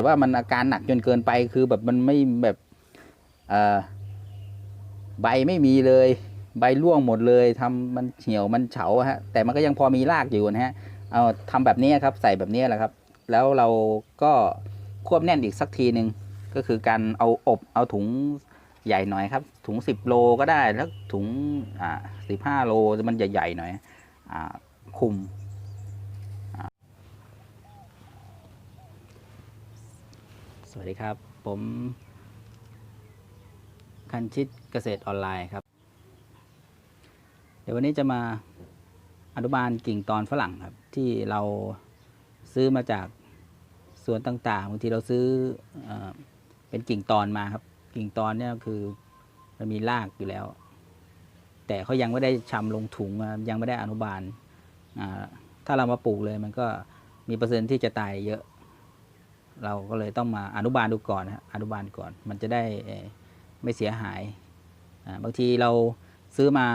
แต่ว่ามันอาการหนักจนเกินไปคือแบบมันไม่แบบใบไม่มีเลย ใบร่วงหมดเลยทำมันเหี่ยวมันเฉาฮะแต่มันก็ยังพอมีรากอยู่นะฮะเอาทำแบบนี้ครับใส่แบบนี้แหละครับ แล้วเราก็ควบแน่นอีกสักทีหนึ่งก็คือการเอาอบเอาถุงใหญ่หน่อยครับ ถุงสิบโลก็ได้แล้วถุงอ่าสิบห้าโลมันใหญ่ๆหน่อยอ่าคุมอ่าส วัสดีครับ ผมคันชิตเกษตรออนไลน์ครับ เดี๋ยววันนี้จะมาอนุบาลกิ่งตอนฝรั่งครับ ที่เราซื้อมาจากสวนต่างๆบางทีเราซื้อเอเป็นกิ่งตอนมาครับ กิ่งตอนเนี่ยคือมันมีรากอยู่แล้ว แต่เขายังไม่ได้ชำลงถุงยังไม่ได้อนุบาลถ้าเรามาปลูกเลยมันก็มีเปอร์เซ็นต์ที่จะตายเยอะ เราก็เลยต้องมาอนุบาลดูก่อนนะอนุบาลก่อน มันจะได้ไม่เสียหายบางทีเราซื้อมา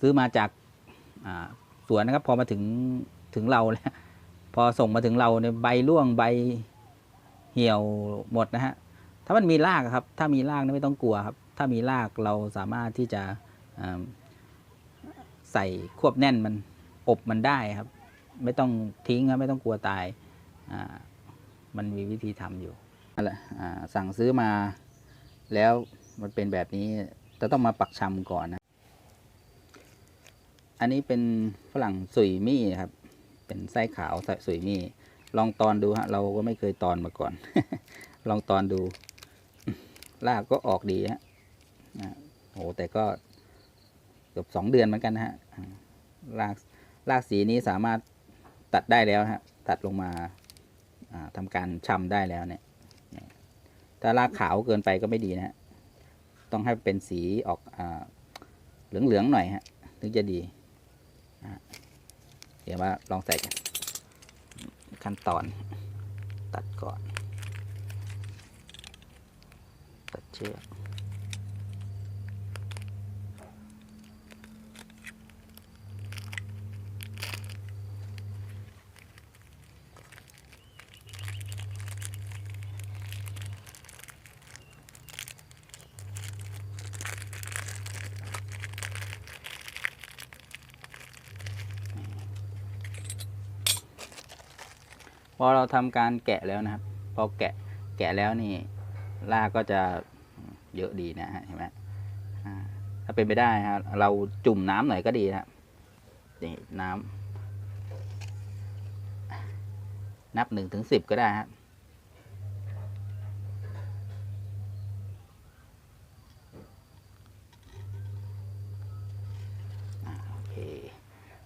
ซื้อมาจากสวนนะครับ พอมาถึงถึงเราแล้วพอส่งมาถึงเราเนี่ยใบร่วงใบเหี่ยวหมดนะฮะถ้ามันมีรากครับ ถ้ามีรากนี่ไม่ต้องกลัวครับ ถ้ามีรากเราสามารถที่จะใส่ควบแน่นมันอบมันได้ครับ ไม่ต้องทิ้งครับไม่ต้องกลัวตายอ่า มันมีวิธีทำอยู่นั่นแหละสั่งซื้อมาแล้วมันเป็นแบบนี้จะต้องมาปักชำก่อนนะ อันนี้เป็นฝรั่งสุยมี่ครับ เป็นไส้ขาวสุยมี่ ลองตอนดูฮะ เราก็ไม่เคยตอนมาก่อน ลองตอนดูรากก็ออกดีฮะอ่าโหแต่ก็เกือบสองเดือนเหมือนกันนะฮะอ่ากรากสีนี้สามารถตัดได้แล้วฮะ ตัดลงมา ทำการชำได้แล้วเนี่ยถ้ารากขาวเกินไปก็ไม่ดีนะฮะต้องให้เป็นสีออกอเหลืองๆหน่อยฮะถึงจะดีเดี๋ยวมาลองใส่กันขั้นตอนตัดก่อน ตัดเชือก อเราทำการแกะแล้วนะครับ พอแกะแกะแล้วนี่รากก็จะเยอะดีนะฮะเห็นไหมถ้าเป็นไปได้ครับเราจุ่มน้ำหน่อยก็ดีนะนี่น้ำนับหนึ่งถึงสิบก็ได้ครับ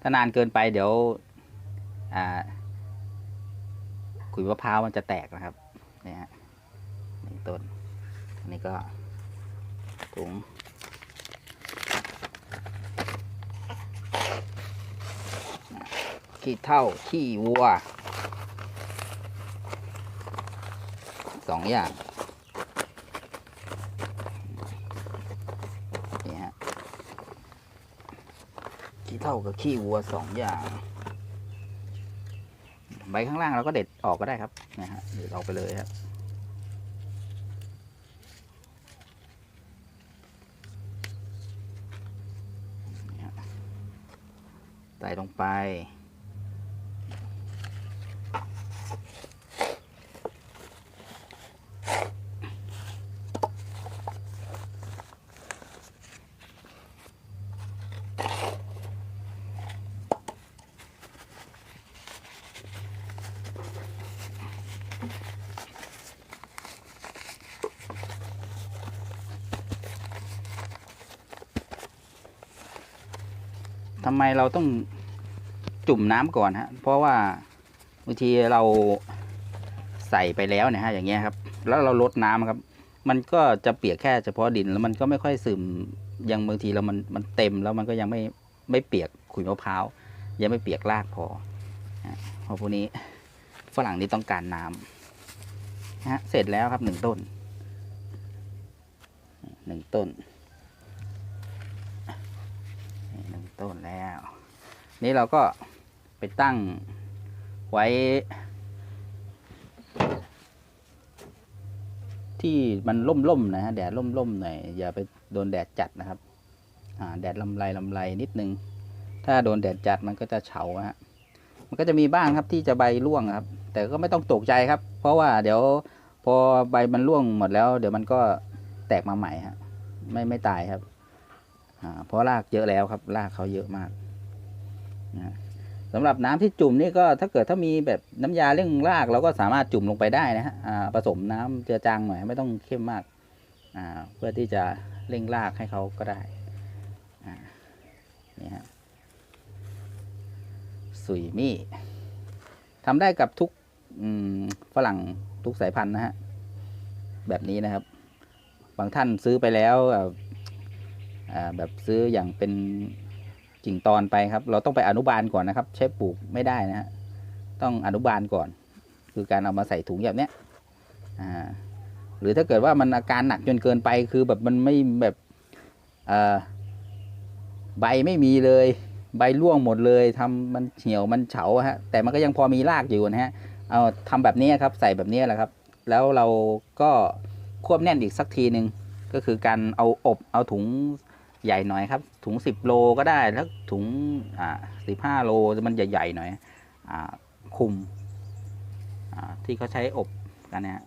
ถ้านานเกินไปเดี๋ยว อ่า ขุยมะพร้าวมันจะแตกนะครับนี่ฮะหนึ่งต้นอันนี้ก็ถุงขี้เท่าขี้วัวสองอย่างนี่ฮะขี้เท่ากับขี้วัวสองอย่าง ใบข้างล่างเราก็เด็ดออกก็ได้ครับนะฮะเด็ดออกไปเลยครับใส่ลงไป ทำไมเราต้องจุ่มน้ำก่อนฮะ เพราะว่าบางทีเราใส่ไปแล้วเนี่ยฮะอย่างเงี้ยครับ แล้วเราลดน้ำครับ มันก็จะเปียกแค่เฉพาะดินแล้วมันก็ไม่ค่อยซึมยังบางทีเรามันมันเต็มแล้วมันก็ยังไม่ไม่เปียกขุยมะพร้าวยังไม่เปียกรากพอพราะพวกนี้ฝรั่งนี่ต้องการน้ำนะฮะเสร็จแล้วครับหนึ่งต้นหนึ่งต้น นี่หนึ่ง ต้นแล้ว นี่เราก็ไปตั้งไว้ ที่มันร่มๆนะฮะแดดร่มๆหน่อยอย่าไปโดนแดดจัดนะครับแดดลำไรลำไรนิดนึง ถ้าโดนแดดจัดมันก็จะเฉาฮะมันก็จะมีบ้างครับที่จะใบร่วงครับ แต่ก็ไม่ต้องตกใจครับ เพราะว่าเดี๋ยวพอใบมันร่วงหมดแล้ว เดี๋ยวมันก็แตกมาใหม่ฮะไม่ไม่ตายครับ เพราะรากเยอะแล้วครับรากเขาเยอะมากนะสำหรับน้ำที่จุ่มนี่ก็ถ้าเกิดถ้ามีแบบน้ำยาเร่งรากเราก็สามารถจุ่มลงไปได้นะฮะผสมน้ำเจือจางหน่อยไม่ต้องเข้มมากาเพื่อที่จะเร่งรากให้เขาก็ได้นี่ฮะสุยมี่ทำได้กับทุกฝรั่งทุกสายพันธุ์นะฮะแบบนี้นะครับ บางท่านซื้อไปแล้ว แบบซื้ออย่างเป็นกิ่งตอนไปครับ เราต้องไปอนุบาลก่อนนะครับ ใช้ปลูกไม่ได้นะฮะต้องอนุบาลก่อน คือการเอามาใส่ถุงแบบเนี้ยหรือถ้าเกิดว่ามันอาการหนักจนเกินไปคือแบบมันไม่แบบใบไม่มีเลย ใบร่วงหมดเลยทำมันเหี่ยวมันเฉาฮะแต่มันก็ยังพอมีรากอยู่นะฮะเอาทำแบบนี้ครับ ใส่แบบนี้แหละครับ แล้วเราก็ควบแน่นอีกสักทีหนึ่งก็คือการเอาอบเอาถุง ใหญ่หน่อยครับ ถุง10โลก็ได้แล้วถุงอ่าสิบห้าโลมันใหญ่ๆหน่อยอ่าคุมอ่าที่เขาใช้อบกันเนี่ย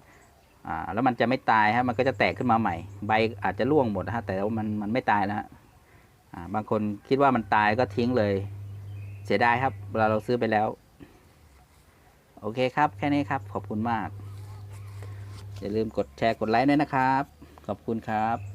อ่าแล้วมันจะไม่ตายฮะมันก็จะแตกขึ้นมาใหม่ ใบอาจจะร่วงหมดนะฮะแต่ว่ามันมันไม่ตายแล้วอ่าบางคนคิดว่ามันตายก็ทิ้งเลย เสียดายครับเวลาเราซื้อไปแล้ว โอเคครับ แค่นี้ครับ ขอบคุณมาก อย่าลืมกดแชร์กดไลค์ด้วยนะครับ ขอบคุณครับ